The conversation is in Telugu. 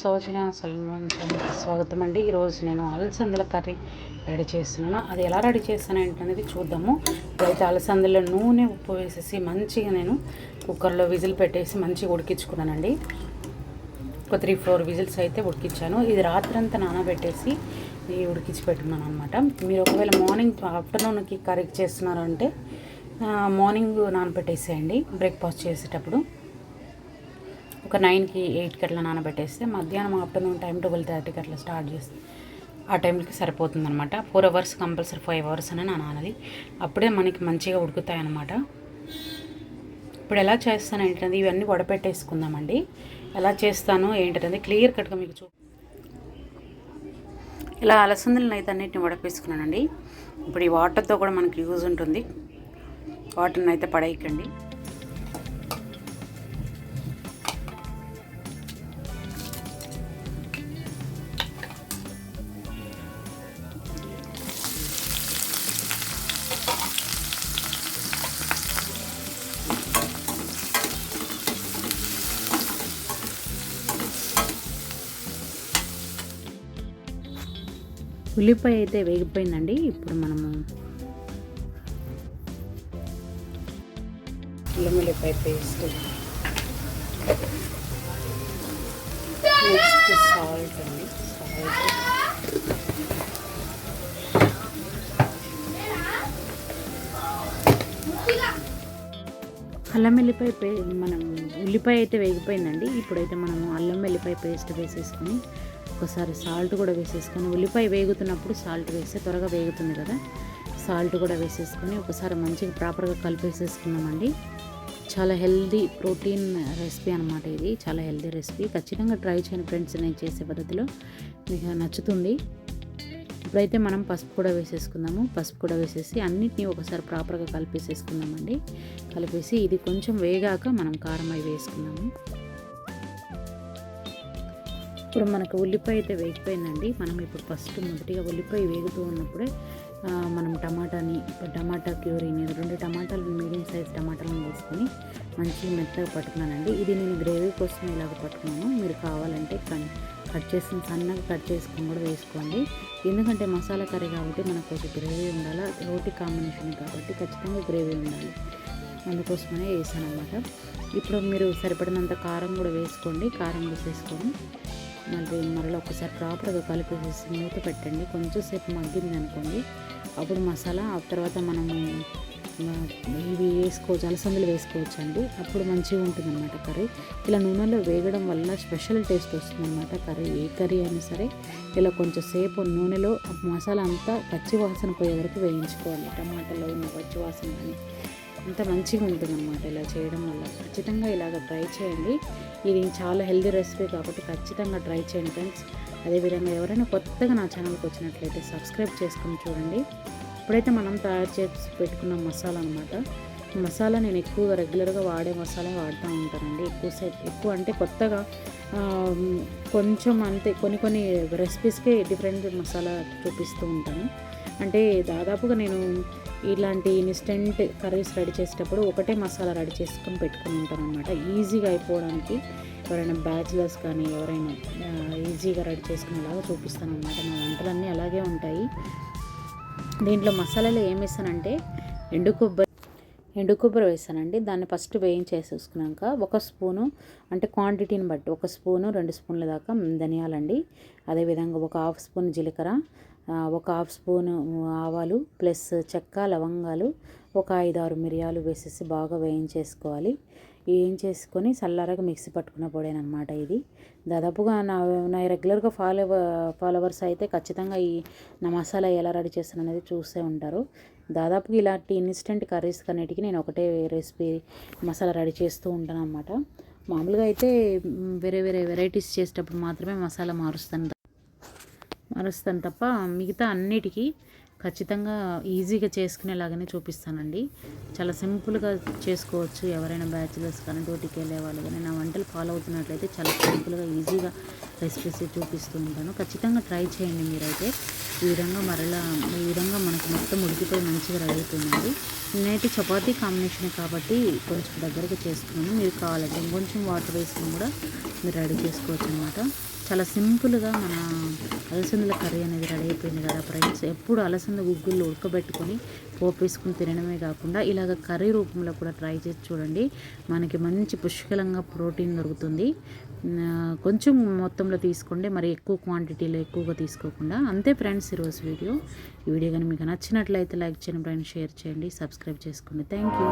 సౌజన్య సల్మాన్ స్వాగతం అండి. ఈరోజు నేను అలసందల కర్రీ రెడీ చేస్తున్నాను. అది ఎలా రెడీ చేస్తాను ఏంటనేది చూద్దాము. అయితే అలసందల నూనె ఉప్పు వేసేసి మంచిగా నేను కుక్కర్లో విజిల్ పెట్టేసి మంచిగా ఉడికించుకున్నానండి. ఒక త్రీ ఫోర్ విజిల్స్ అయితే ఉడికించాను. ఇది రాత్రంతా నానబెట్టేసి ఉడికించి పెట్టుకున్నాను అనమాట మీరు ఒకవేళ మార్నింగ్ ఆఫ్టర్నూన్కి కర్రీ చేస్తున్నారంటే మార్నింగ్ నానబెట్టేసేయండి. బ్రేక్ఫాస్ట్ చేసేటప్పుడు ఒక నైన్కి ఎయిట్కి అట్లా నానబెట్టేస్తే మధ్యాహ్నం ఆఫ్టర్నూన్ టైం ట్వెల్వ్ థర్టీకి అట్లా స్టార్ట్ చేస్తే ఆ టైంకి సరిపోతుంది అనమాట four hours compulsory five hours అని నా నానది అప్పుడే మనకి మంచిగా ఉడుకుతాయి అనమాట ఇప్పుడు ఎలా చేస్తాను ఏంటంటే ఇవన్నీ వడపెట్టేసుకుందామండి. ఎలా చేస్తాను ఏంటనేది క్లియర్ కట్గా మీకు చూ ఇలా అలసందలను అయితే అన్నిటిని వడపేసుకున్నానండి. ఇప్పుడు ఈ వాటర్తో కూడా మనకి యూజ్ ఉంటుంది. వాటర్ని అయితే పడేయకండి. ఉల్లిపాయ అయితే వేగిపోయిందండి. ఇప్పుడు మనము అల్లం ఉల్లిపాయ పేస్ట్. నెక్స్ట్ సాల్ట్ అండి. సాల్ట్. అల్లం వెల్లిపాయ పే మనం ఉల్లిపాయ అయితే వేగిపోయిందండి. ఇప్పుడైతే మనము అల్లం వెల్లిపాయ పేస్ట్ వేసేసుకొని ఒకసారి సాల్ట్ కూడా వేసేసుకొని ఉల్లిపాయ వేగుతున్నప్పుడు సాల్ట్ వేస్తే త్వరగా వేగుతుంది కదా. సాల్ట్ కూడా వేసేసుకొని ఒకసారి మంచిగా ప్రాపర్గా కలిపేసేసుకున్నామండి. చాలా హెల్దీ ప్రోటీన్ రెసిపీ అనమాట ఇది. చాలా హెల్దీ రెసిపీ. ఖచ్చితంగా ట్రై చేయండి ఫ్రెండ్స్ నేను చేసే పద్ధతిలో. మీకు నచ్చుతుంది. ఇప్పుడైతే మనం పసుపు కూడా వేసేసుకుందాము. పసుపు కూడా వేసేసి అన్నిటినీ ఒకసారి ప్రాపర్గా కలిపేసేసుకుందామండి. కలిపేసి ఇది కొంచెం వేగాక మనం కారం అవి వేసుకుందాము. ఇప్పుడు మనకు ఉల్లిపాయ అయితే వేగిపోయిందండి. మనం ఇప్పుడు ఫస్ట్ మొదటిగా ఉల్లిపాయ వేగుతూ ఉన్నప్పుడే మనం టమాటాని టమాటా క్యూరీని రెండు టమాటాలు మీడియం సైజ్ టమాటాలను వేసుకొని మంచిగా మెత్తగా పట్టుకున్నానండి. ఇది నేను గ్రేవీ కోసం ఇలాగ పట్టుకున్నాను. మీరు కావాలంటే కట్ చేసిన సన్నగా కట్ చేసుకొని కూడా వేసుకోండి. ఎందుకంటే మసాలా కర్రీ కాబట్టి మనకు కొంచెం గ్రేవీ ఉండాలి? రోటీ కాంబినేషన్ కాబట్టి ఖచ్చితంగా గ్రేవీ ఉండాలి. అందుకోసమనే వేసాను అనమాట ఇప్పుడు మీరు సరిపడినంత కారం కూడా వేసుకోండి. కారం వేసేసుకొని మళ్ళీ మరలా ఒకసారి ప్రాపర్గా కలిపేసేసి మూత పెట్టండి. కొంచెంసేపు మగ్గింది అనుకోండి. అప్పుడు మసాలా ఆ తర్వాత మనము ఇవి వేసుకోవచ్చు అలసందలు వేసుకోవచ్చు అండి అప్పుడు మంచిగా ఉంటుంది అనమాట కర్రీ. ఇలా నూనెలో వేగడం వల్ల స్పెషల్ టేస్ట్ వస్తుంది అనమాట కర్రీ. ఏ కర్రీ అయినా సరే ఇలా కొంచెం సేపు నూనెలో మసాలా అంతా పచ్చి వాసన పోయే వరకు వేయించుకోవాలి. టమాటాలో ఉన్న పచ్చి వాసన కానీ అంత మంచిగా ఉంటుంది అనమాట ఇలా చేయడం వల్ల. ఖచ్చితంగా ఇలాగ ట్రై చేయండి. ఇది చాలా హెల్దీ రెసిపీ కాబట్టి ఖచ్చితంగా ట్రై చేయండి ఫ్రెండ్స్. అదేవిధంగా ఎవరైనా కొత్తగా నా ఛానల్కి వచ్చినట్లయితే సబ్స్క్రైబ్ చేసుకొని చూడండి. ఇప్పుడైతే మనం తయారు చేసి పెట్టుకున్న మసాలా అనమాట మసాలా నేను ఎక్కువగా రెగ్యులర్గా వాడే మసాలా వాడుతూ ఉంటానండి. ఎక్కువసేపు ఎక్కువ అంటే కొత్తగా కొంచెం అంతే కొన్ని కొన్ని రెసిపీస్కే డిఫరెంట్ మసాలా చూపిస్తూ ఉంటాను. అంటే దాదాపుగా నేను ఇలాంటి ఇన్స్టెంట్ కర్రీస్ రెడీ చేసేటప్పుడు ఒకటే మసాలా రెడీ చేసుకొని పెట్టుకుని ఉంటాను అనమాట ఈజీగా అయిపోవడానికి ఎవరైనా బ్యాచిలర్స్ కానీ ఎవరైనా ఈజీగా రెడీ చేసుకునేలాగా చూపిస్తాను అనమాట మా వంటలన్నీ అలాగే ఉంటాయి. దీంట్లో మసాలాలు ఏం వేస్తానంటే ఎండు కొబ్బరి ఎండు కొబ్బరి వేసానండి. దాన్ని ఫస్ట్ వేయించేసేసుకున్నాక ఒక స్పూను అంటే క్వాంటిటీని బట్టి ఒక స్పూను రెండు స్పూన్ల దాకా ధనియాలండి. అదేవిధంగా ఒక హాఫ్ స్పూన్ జీలకర్ర ఒక హాఫ్ స్పూన్ ఆవాలు ప్లస్ చెక్క లవంగాలు ఒక ఐదు ఆరు మిరియాలు వేసేసి బాగా వేయించేసుకోవాలి. వేయించేసుకొని చల్లారగా మిక్సీ పట్టుకున్న పొడేనమాట ఇది. దాదాపుగా నా నా రెగ్యులర్గా ఫాలో ఫాలోవర్స్ అయితే ఖచ్చితంగా ఈ నా మసాలా ఎలా రెడీ చేస్తాను అనేది చూస్తూ ఉంటారు. దాదాపుగా ఇలాంటి ఇన్స్టెంట్ కర్రీస్ కన్నిటికీ నేను ఒకటే రెసిపీ మసాలా రెడీ చేస్తూ ఉంటాను అనమాట మామూలుగా అయితే వేరే వేరే వెరైటీస్ చేసేటప్పుడు మాత్రమే మసాలా మారుస్తాను. మారుస్తాను తప్ప మిగతా అన్నిటికీ ఖచ్చితంగా ఈజీగా చేసుకునేలాగానే చూపిస్తానండి. చాలా సింపుల్గా చేసుకోవచ్చు. ఎవరైనా బ్యాచిలర్స్ కానీ డ్యూటీకి వెళ్ళే వాళ్ళు కానీ నా వంటలు ఫాలో అవుతున్నట్లయితే చాలా సింపుల్గా ఈజీగా రెసిపీస్ చూపిస్తూ ఉంటాను. ఖచ్చితంగా ట్రై చేయండి మీరైతే. ఈ విధంగా మరలా ఈ విధంగా మనకు మొత్తం ఉడికిపోయి మంచిగా రెడీ అవుతుందండి నేనైతే చపాతీ కాంబినేషన్ కాబట్టి కొంచెం దగ్గరగా చేసుకున్నాను. మీరు కావాలంటే ఇంకొంచెం వాటర్ వేసుకుని కూడా మీరు రెడీ చేసుకోవచ్చు అనమాట చాలా సింపుల్గా మన అలసందల కర్రీ అనేది రెడీ అయిపోయింది కదా ఫ్రెండ్స్. ఎప్పుడు అలసంద గుగ్గులు ఉడకబెట్టుకొని పోపేసుకుని తినడమే కాకుండా ఇలాగ కర్రీ రూపంలో కూడా ట్రై చేసి చూడండి. మనకి మంచి పుష్కలంగా ప్రోటీన్ దొరుకుతుంది. కొంచెం మొత్తంలో తీసుకోండి. మరి ఎక్కువ క్వాంటిటీలో ఎక్కువగా తీసుకోకుండా అంతే ఫ్రెండ్స్ ఈరోజు వీడియో. ఈ వీడియో కానీ మీకు నచ్చినట్లయితే లైక్ చేయండి ఫ్రెండ్స్ షేర్ చేయండి సబ్స్క్రైబ్ చేసుకోండి. Thank you